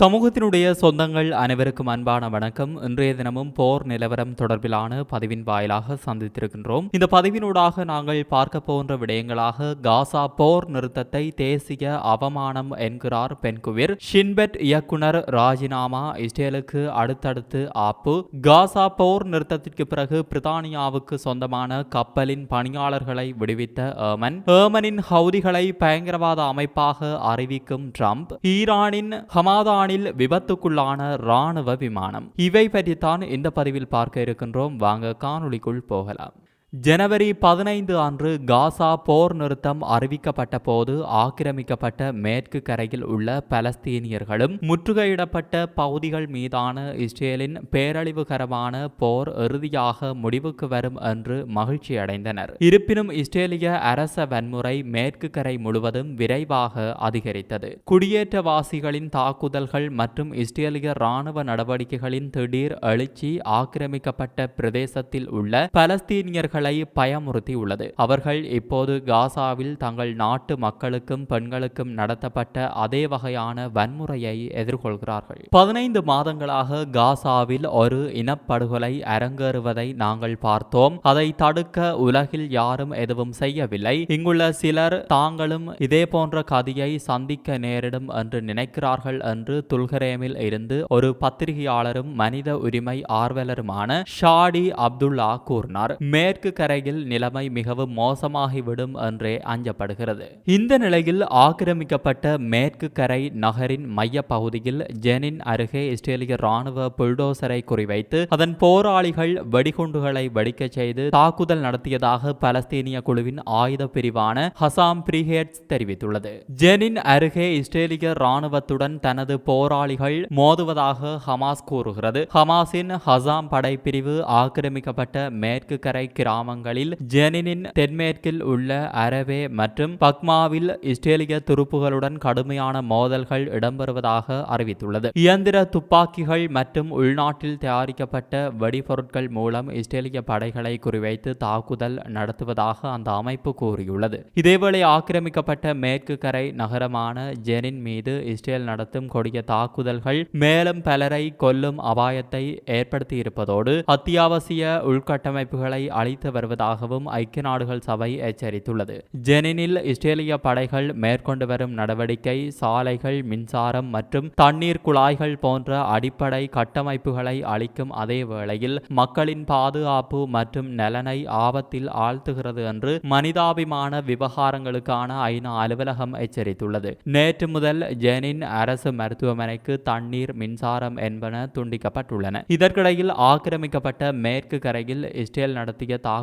சமூகத்தினுடைய சொந்தங்கள் அனைவருக்கும் அன்பான வணக்கம். இன்றைய தினமும் போர் நிலவரம் தொடர்பிலான பதிவின் வாயிலாக சந்தித்திருக்கின்றோம். இந்த பதிவினூடாக நாங்கள் பார்க்க போன்ற விடயங்களாக காசா போர் நிறுத்தத்தை தேசிய அவமானம் என்கிறார் பென்குவிர் ஷின்பெட் இயக்குனர் ராஜினாமா இஸ்ரேலுக்கு அடுத்தடுத்து ஆப்பு. காசா போர் நிறுத்தத்திற்கு பிறகு பிரித்தானியாவுக்கு சொந்தமான கப்பலின் பணியாளர்களை விடுவித்த ஏமன். ஏமனின் ஹவுதிகளை பயங்கரவாத அமைப்பாக அறிவிக்கும் ட்ரம்ப். ஈரானின் ஹமாதா ஈரானில் விபத்துக்குள்ளான ராணுவ விமானம். இவை பற்றித்தான் இந்த பதிவில் பார்க்க இருக்கின்றோம். வாங்க காணொளிக்குள் போகலாம். ஜனவரி பதினைந்து அன்று காசா போர் நிறுத்தம் அறிவிக்கப்பட்ட போது ஆக்கிரமிக்கப்பட்ட மேற்கு கரையில் உள்ள பலஸ்தீனியர்களும் முற்றுகையிடப்பட்ட பகுதிகள் மீதான இஸ்ரேலின் பேரழிவுகரமான போர் இறுதியாக முடிவுக்கு வரும் என்று மகிழ்ச்சி அடைந்தனர் இருப்பினும் இஸ்ரேலிய அரச வன்முறை மேற்கு கரை முழுவதும் விரைவாக அதிகரித்தது. குடியேற்றவாசிகளின் தாக்குதல்கள் மற்றும் இஸ்ரேலிய ராணுவ நடவடிக்கைகளின் திடீர் எழுச்சி ஆக்கிரமிக்கப்பட்ட பிரதேசத்தில் உள்ள பலஸ்தீனியர்கள் பயமுறுத்தி பயமுறுத்தியுள்ளது. அவர்கள் இப்போது காசாவில் தங்கள் நாட்டு மக்களுக்கும் பெண்களுக்கும் நடத்தப்பட்ட அதே வகையான வன்முறையை எதிர்கொள்கிறார்கள். பதினைந்து மாதங்களாக காசாவில் ஒரு இனப்படுகொலை அரங்கேறுவதை நாங்கள் பார்த்தோம். அதை தடுக்க உலகில் யாரும் எதுவும் செய்யவில்லை. இங்குள்ள சிலர் தாங்களும் இதே போன்ற கதியை சந்திக்க நேரிடும் என்று நினைக்கிறார்கள் என்று துல்கரேமில் இருந்து ஒரு பத்திரிகையாளரும் மனித உரிமை ஆர்வலருமான ஷாடி அப்துல்லா கூறினார். மேற்கு கரையில் நிலைமை மிகவும் மோசமாகிவிடும் என்றே அஞ்சப்படுகிறது. இந்த நிலையில் ஆக்கிரமிக்கப்பட்ட மேற்கு கரை நகரின் மைய பகுதியில் ஜெனின் அருகே இஸ்ரேலிய ராணுவ புல்டோசரை குறிவைத்து அதன் போராளிகள் வெடிகுண்டுகளை வெடிக்கச் செய்து தாக்குதல் நடத்தியதாக பலஸ்தீனிய குழுவின் ஆயுத பிரிவான ஹசாம் பிரிகேட்ஸ் தெரிவித்துள்ளது. ஜெனின் அருகே இஸ்ரேலிய ராணுவத்துடன் தனது போராளிகள் மோதுவதாக ஹமாஸ் கூறுகிறது. ஹமாஸின் ஹசாம் படைப்பிரிவு ஆக்கிரமிக்கப்பட்ட மேற்கு கரை கிராம கிராமங்களில் ஜெனினின் தென்மேற்கில் உள்ள அரவே மற்றும் பக்மாவில் இஸ்ரேலிய துருப்புகளுடன் கடுமையான மோதல்கள் இடம்பெறுவதாக அறிவித்துள்ளது. இயந்திர துப்பாக்கிகள் மற்றும் உள்நாட்டில் தயாரிக்கப்பட்ட வெடிபொருட்கள் மூலம் இஸ்ரேலிய படைகளை குறிவைத்து தாக்குதல் நடத்துவதாக அந்த அமைப்பு கூறியுள்ளது. இதேவேளை ஆக்கிரமிக்கப்பட்ட மேற்கு கரை நகரமான ஜெனின் மீது இஸ்ரேல் நடத்தும் கொடிய தாக்குதல்கள் மேலும் பலரை கொல்லும் அபாயத்தை ஏற்படுத்தியிருப்பதோடு அத்தியாவசிய உள்கட்டமைப்புகளை அழித்து வருவதாகவும் ஐக்கிய நாடுகள் சபை எச்சரித்துள்ளது. ஜெனினில் இஸ்ரேலிய படைகள் மேற்கொண்டு வரும் நடவடிக்கை சாலைகள் மின்சாரம் மற்றும் தண்ணீர் குழாய்கள் போன்ற அடிப்படை கட்டமைப்புகளை அளிக்கும் அதே வேளையில் மக்களின் பாதுகாப்பு மற்றும் நலனை ஆபத்தில் ஆழ்த்துகிறது என்று மனிதாபிமான விவகாரங்களுக்கான ஐநா அலுவலகம் எச்சரித்துள்ளது. நேற்று முதல் ஜெனின் அரசு மருத்துவமனைக்கு தண்ணீர் மின்சாரம் என்பன துண்டிக்கப்பட்டுள்ளன. இதற்கிடையில் ஆக்கிரமிக்கப்பட்ட மேற்கு கரையில் இஸ்ரேல் நடத்திய தாக்குதலை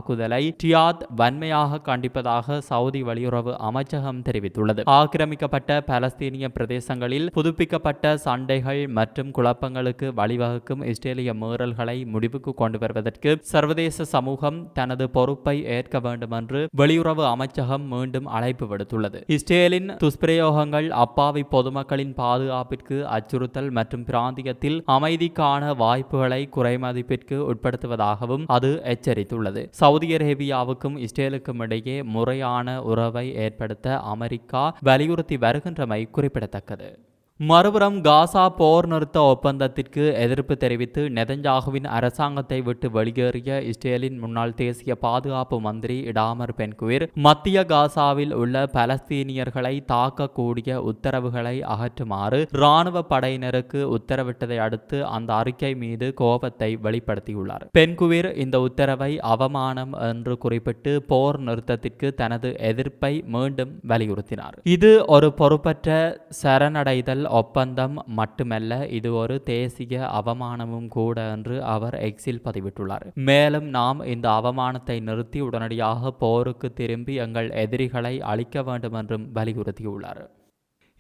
டியாத் வன்மையாக கண்டிப்பதாக சவுதி வெளியுறவு அமைச்சகம் தெரிவித்துள்ளது. ஆக்கிரமிக்கப்பட்ட பலஸ்தீனிய பிரதேசங்களில் புதுப்பிக்கப்பட்ட சண்டைகள் மற்றும் குழப்பங்களுக்கு வழிவகுக்கும் இஸ்ரேலிய மீறல்களை முடிவுக்கு கொண்டு வருவதற்கு சர்வதேச சமூகம் தனது பொறுப்பை ஏற்க வேண்டும் என்று வெளியுறவு அமைச்சகம் மீண்டும் அழைப்பு விடுத்துள்ளது. இஸ்ரேலின் துஷ்பிரயோகங்கள் அப்பாவி பொதுமக்களின் பாதுகாப்பிற்கு அச்சுறுத்தல் மற்றும் பிராந்தியத்தில் அமைதிக்கான வாய்ப்புகளை குறைமதிப்பிற்கு உட்படுத்துவதாகவும் அது எச்சரித்துள்ளது. சவுதி அரேபியாவுக்கும் இஸ்ரேலுக்கும் இடையே முறையான உறவை ஏற்படுத்த அமெரிக்கா வலியுறுத்தி வருகின்றமை குறிப்பிடத்தக்கது. மறுபுறம் காசா போர் நிறுத்த ஒப்பந்தத்திற்கு எதிர்ப்பு தெரிவித்து நெதஞ்சாகுவின் அரசாங்கத்தை விட்டு வெளியேறிய இஸ்ரேலின் முன்னாள் தேசிய பாதுகாப்பு மந்திரி இடாமர் பென்குவிர் மத்திய காசாவில் உள்ள பலஸ்தீனியர்களை தாக்கக்கூடிய உத்தரவுகளை அகற்றுமாறு இராணுவ படையினருக்கு உத்தரவிட்டதை அடுத்து அந்த அறிக்கை மீது கோபத்தை வெளிப்படுத்தியுள்ளார். பென்குவிர் இந்த உத்தரவை அவமானம் என்று குறிப்பிட்டு போர் நிறுத்தத்திற்கு தனது எதிர்ப்பை மீண்டும் வலியுறுத்தினார். இது ஒரு பொறுப்பற்ற சரணடைதல் ஒப்பந்தம் மட்டுமல்ல இது ஒரு தேசிய அவமானமும் கூட என்று அவர் எக்ஸில் பதிவிட்டுள்ளார். மேலும் நாம் இந்த அவமானத்தை நிறுத்தி உடனடியாக போருக்கு திரும்பி எங்கள் எதிரிகளை அழிக்க வேண்டும் என்றும் வலியுறுத்தியுள்ளார்.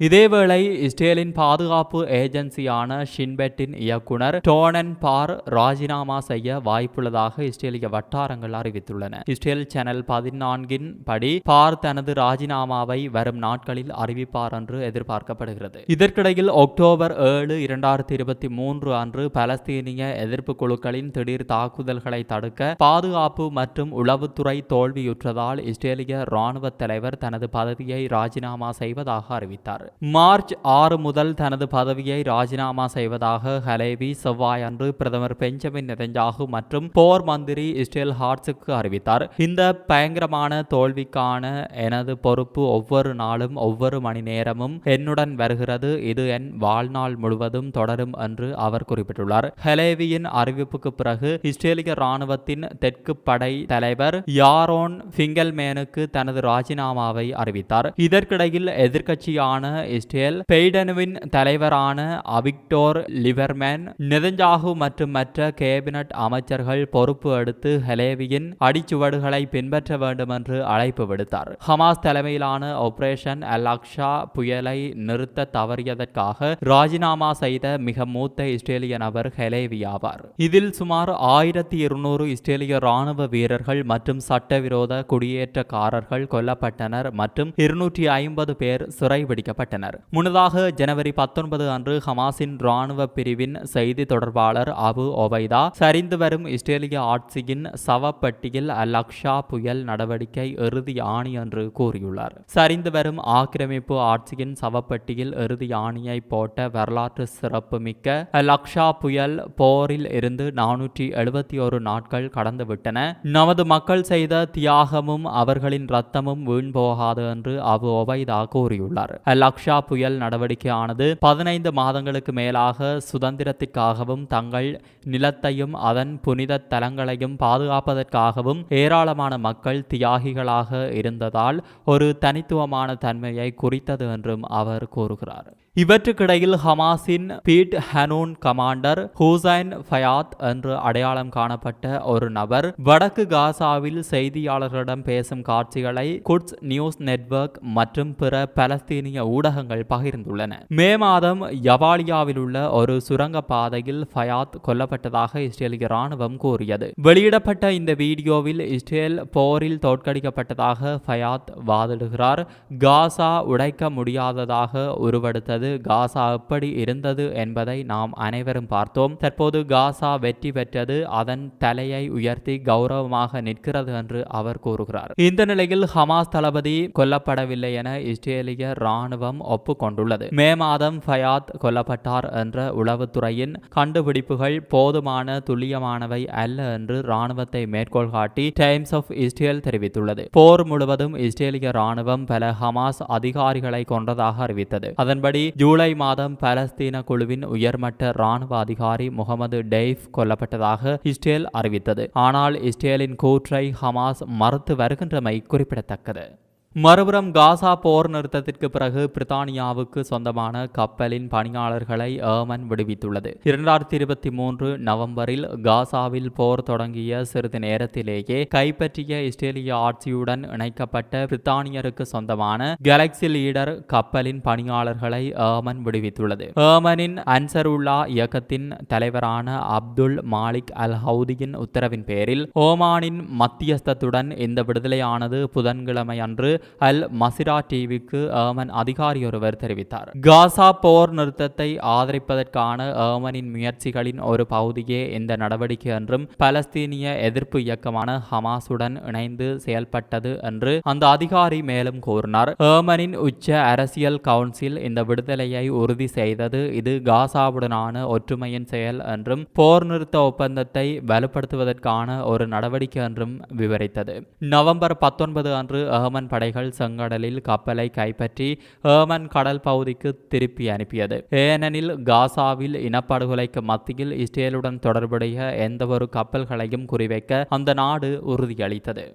இதேவேளை இஸ்ரேலின் பாதுகாப்பு ஏஜென்சியான ஷின்பெட்டின் இயக்குனர் டோனன் பார் ராஜினாமா செய்ய வாய்ப்புள்ளதாக இஸ்ரேலிய வட்டாரங்கள் அறிவித்துள்ளன. இஸ்ரேல் சேனல் பதினான்கின் படி பார் தனது ராஜினாமாவை வரும் நாட்களில் அறிவிப்பார் என்று எதிர்பார்க்கப்படுகிறது. இதற்கிடையில் அக்டோபர் ஏழு இரண்டாயிரத்தி இருபத்தி மூன்று அன்று பலஸ்தீனிய எதிர்ப்பு குழுக்களின் திடீர் தாக்குதல்களை தடுக்க பாதுகாப்பு மற்றும் உளவுத்துறை தோல்வியுற்றதால் இஸ்ரேலிய ராணுவ தலைவர் தனது பதவியை ராஜினாமா செய்வதாக அறிவித்தார். மார்ச் ஆறு முதல் தனது பதவியை ராஜினாமா செய்வதாக ஹலேவி செவ்வாய் அன்று பிரதமர் பெஞ்சமின் நெதஞ்சாகு மற்றும் போர் மந்திரி இஸ்ரேல் ஹார்ட்ஸுக்கு அறிவித்தார். இந்த பயங்கரமான தோல்விக்கான எனது பொறுப்பு ஒவ்வொரு நாளும் ஒவ்வொரு மணி நேரமும் என்னுடன் வருகிறது. இது என் வாழ்நாள் முழுவதும் தொடரும் என்று அவர் குறிப்பிட்டுள்ளார். ஹெலேவியின் அறிவிப்புக்கு பிறகு இஸ்ரேலிய ராணுவத்தின் தெற்கு படை தலைவர் யாரோன் பிங்கல்மேனுக்கு தனது ராஜினாமாவை அறிவித்தார். இதற்கிடையில் எதிர்க்கட்சியான இஸ்ரேல் பெய்டனுவின் தலைவரான அவிக்டோர் லிவர்மேன் நெதஞ்சாகு மற்றும் மற்ற கேபினட் அமைச்சர்கள் பொறுப்பு எடுத்து ஹெலேவியின் அடிச்சுவடுகளை பின்பற்ற வேண்டும் என்று அழைப்பு விடுத்தார். ஹமாஸ் தலைமையிலான ஆபரேஷன் அலாக்ஷா புயலை நிறுத்த தவறியதற்காக ராஜினாமா செய்த மிக மூத்த இஸ்ரேலிய நபர் ஹெலேவி ஆவார். இதில் சுமார் ஆயிரத்தி இருநூறு இஸ்ரேலிய ராணுவ வீரர்கள் மற்றும் சட்டவிரோத குடியேற்றக்காரர்கள் கொல்லப்பட்டனர் மற்றும் இருநூற்றி ஐம்பது பேர் சிறைபிடிக்கப்பட்டனர். முன்னதாக ஜனவரி பத்தொன்பது அன்று ஹமாஸின் ராணுவ பிரிவின் செய்தி தொடர்பாளர் அபு ஒபைதா சரிந்து வரும் இஸ்ரேலிய ஆட்சியின் சவப்பட்டியில் லக்ஷா புயல் நடவடிக்கை இறுதி ஆணி என்று கூறியுள்ளார். சரிந்து வரும் ஆக்கிரமிப்பு ஆட்சியின் சவப்பட்டியில் இறுதி ஆணியை போட்ட வரலாற்று சிறப்புமிக்க லக்ஷா புயல் போரில் இருந்து நானூற்றி எழுபத்தி ஒரு நாட்கள் கடந்துவிட்டன. நமது மக்கள் செய்த தியாகமும் அவர்களின் ரத்தமும் வீண் போகாது என்று அபு ஒபைதா கூறியுள்ளார். லக்ஷா அக்ஷா புயல் நடவடிக்கையானது பதினைந்து மாதங்களுக்கு மேலாக சுதந்திரத்திற்காகவும் தங்கள் நிலத்தையும் அதன் புனித தலங்களையும் பாதுகாப்பதற்காகவும் ஏராளமான மக்கள் தியாகிகளாக இருந்ததால் ஒரு தனித்துவமான தன்மையை குறித்தது என்றும் அவர் கூறுகிறார். இவற்றுக்கிடையில் ஹமாஸின் Beit Hanoun commander Hussein Fayad என்று அடையாளம் காணப்பட்ட ஒரு நபர் வடக்கு காசாவில் செய்தியாளர்களிடம் பேசும் காட்சிகளை குட்ஸ் நியூஸ் நெட்வொர்க் மற்றும் பிற பலஸ்தீனிய ஊடகங்கள் பகிர்ந்துள்ளன. மே மாதம் யவாலியாவில் உள்ள ஒரு சுரங்க பாதையில் ஃபயாத் கொல்லப்பட்டதாக இஸ்ரேலிய ராணுவம் கூறியது. வெளியிடப்பட்ட இந்த வீடியோவில் இஸ்ரேல் போரில் தோற்கடிக்கப்பட்டதாக ஃபயாத் வாதிடுகிறார். காசா உடைக்க முடியாததாக உருவெடுத்தது காசா எப்படி இருந்தது என்பதை நாம் அனைவரும் பார்த்தோம். தற்போது காசா வெற்றி பெற்றது அதன் தலையை உயர்த்தி கௌரவமாக நிற்கிறது என்று அவர் கூறுகிறார். இந்த நிலையில் ஹமாஸ் தளபதி கொல்லப்படவில்லை என இஸ்ரேலிய ராணுவம் ஒப்புக்கொண்டுள்ளது. மே மாதம் ஃபயாத் கொல்லப்பட்டார் என்ற உளவுத்துறையின் கண்டுபிடிப்புகள் போதுமான துல்லியமானவை அல்ல என்று ராணுவத்தை மேற்கோள் காட்டி டைம்ஸ் ஆஃப் இஸ்ரேல் தெரிவித்துள்ளது. போர் முழுவதும் இஸ்ரேலிய ராணுவம் பல ஹமாஸ் அதிகாரிகளை கொண்டதாக அறிவித்தது. அதன்படி ஜூலை மாதம் பலஸ்தீன குழுவின் உயர்மட்ட ராணுவ அதிகாரி முகமது டெய்ஃப் கொல்லப்பட்டதாக இஸ்ரேல் அறிவித்தது. ஆனால் இஸ்ரேலின் கூற்றை ஹமாஸ் மறுத்து வருகின்றமை குறிப்பிடத்தக்கது. மறுபுறம் காசா போர் நிறுத்தத்திற்கு பிறகு பிரித்தானியாவுக்கு சொந்தமான கப்பலின் பணியாளர்களை ஏமன் விடுவித்துள்ளது. இரண்டாயிரத்தி இருபத்தி மூன்று நவம்பரில் காசாவில் போர் தொடங்கிய சிறிது நேரத்திலேயே கைப்பற்றிய இஸ்ரேலிய ஆட்சியுடன் இணைக்கப்பட்ட பிரித்தானியருக்கு சொந்தமான கேலக்சி லீடர் கப்பலின் பணியாளர்களை ஏமன் விடுவித்துள்ளது. ஏமனின் அன்சருல்லா இயக்கத்தின் தலைவரான அப்துல் மாலிக் அல் ஹவுதியின் உத்தரவின் பேரில் ஓமானின் மத்தியஸ்தத்துடன் இந்த விடுதலையானது புதன்கிழமை அன்று அல் மசிரா டிவிக்கு ஏமன் அதிகாரி ஒருவர் தெரிவித்தார். காசா போர் நிறுத்தத்தை ஆதரிப்பதற்கான ஏமனின் முயற்சிகளின் ஒரு பகுதியே இந்த நடவடிக்கை என்றும் பலஸ்தீனிய எதிர்ப்பு இயக்கமான ஹமாசுடன் இணைந்து செயல்பட்டது என்று அந்த அதிகாரி மேலும் கூறினார். ஏமனின் உச்ச அரசியல் கவுன்சில் இந்த விடுதலையை உறுதி செய்தது இது காசாவுடனான ஒற்றுமையின் செயல் என்றும் போர் நிறுத்த ஒப்பந்தத்தை வலுப்படுத்துவதற்கான ஒரு நடவடிக்கை என்றும் விவரித்தது. நவம்பர் பத்தொன்பது அன்று ஏமன் படைகள் செங்கடலில் கப்பலை கைப்பற்றி ஏமன் கடல் பகுதிக்கு திருப்பி அனுப்பியது. ஏனெனில் காசாவில் இனப்படுகொலைக்கு மத்தியில் இஸ்ரேலுடன் தொடர்புடைய எந்தவொரு கப்பல்களையும் குறிவைக்க அந்த நாடு உறுதியளித்தது.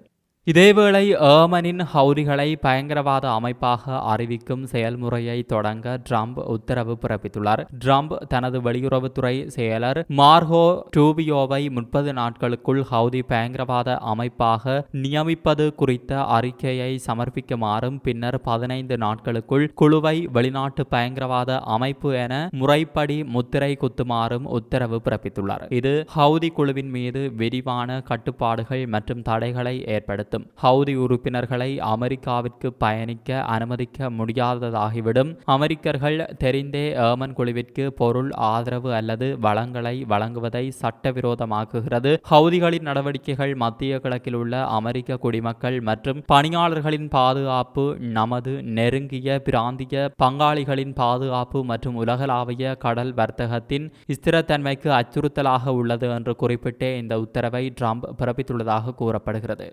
இதேவேளை ஏமனின் ஹவுதிகளை பயங்கரவாத அமைப்பாக அறிவிக்கும் செயல்முறையை தொடங்க ட்ரம்ப் உத்தரவு பிறப்பித்துள்ளார். ட்ரம்ப் தனது வெளியுறவுத்துறை செயலர் மார்கோ டூபியோவை முப்பது நாட்களுக்குள் ஹவுதி பயங்கரவாத அமைப்பாக நியமிப்பது குறித்த அறிக்கையை சமர்ப்பிக்குமாறும் பின்னர் பதினைந்து நாட்களுக்குள் குழுவை வெளிநாட்டு பயங்கரவாத அமைப்பு என முறைப்படி முத்திரை குத்துமாறும் உத்தரவு பிறப்பித்துள்ளார். இது ஹவுதி குழுவின் மீது விரிவான கட்டுப்பாடுகள் மற்றும் தடைகளை ஏற்படுத்தும். ஏற்படுத்தும் ஹவுதி உறுப்பினர்களை அமெரிக்காவிற்கு பயணிக்க அனுமதிக்க முடியாததாகிவிடும். அமெரிக்கர்கள் தெரிந்தே ஏமன் குழுவிற்கு பொருள் ஆதரவு அல்லது வளங்களை வழங்குவதை சட்டவிரோதமாக்குகிறது. ஹவுதிகளின் நடவடிக்கைகள் மத்திய கிழக்கில் உள்ள அமெரிக்க குடிமக்கள் மற்றும் பணியாளர்களின் பாதுகாப்பு நமது நெருங்கிய பிராந்திய பங்காளிகளின் பாதுகாப்பு மற்றும் உலகளாவிய கடல் வர்த்தகத்தின் ஸ்திரத்தன்மைக்கு அச்சுறுத்தலாக உள்ளது என்று குறிப்பிட்டே இந்த உத்தரவை ட்ரம்ப் பிறப்பித்துள்ளதாக கூறப்படுகிறது.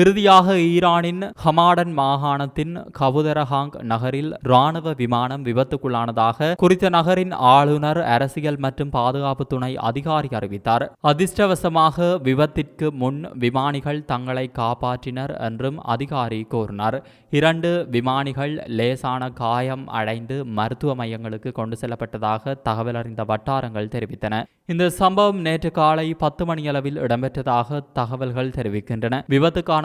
இறுதியாக ஈரானின் ஹமாடன் மாகாணத்தின் கவுதரஹாங் நகரில் ராணுவ விமானம் விபத்துக்குள்ளானதாக குறித்த நகரின் ஆளுநர் அரசியல் மற்றும் பாதுகாப்பு துணை அதிகாரி அறிவித்தார். அதிர்ஷ்டவசமாக விபத்திற்கு முன் விமானிகள் தங்களை காப்பாற்றினர் என்றும் அதிகாரி கூறினார். இரண்டு விமானிகள் லேசான காயம் அடைந்து மருத்துவ மையங்களுக்கு கொண்டு செல்லப்பட்டதாக தகவல் அறிந்த வட்டாரங்கள் தெரிவித்தன. இந்த சம்பவம் நேற்று காலை பத்து மணியளவில் இடம்பெற்றதாக தகவல்கள் தெரிவிக்கின்றன. விபத்துக்கான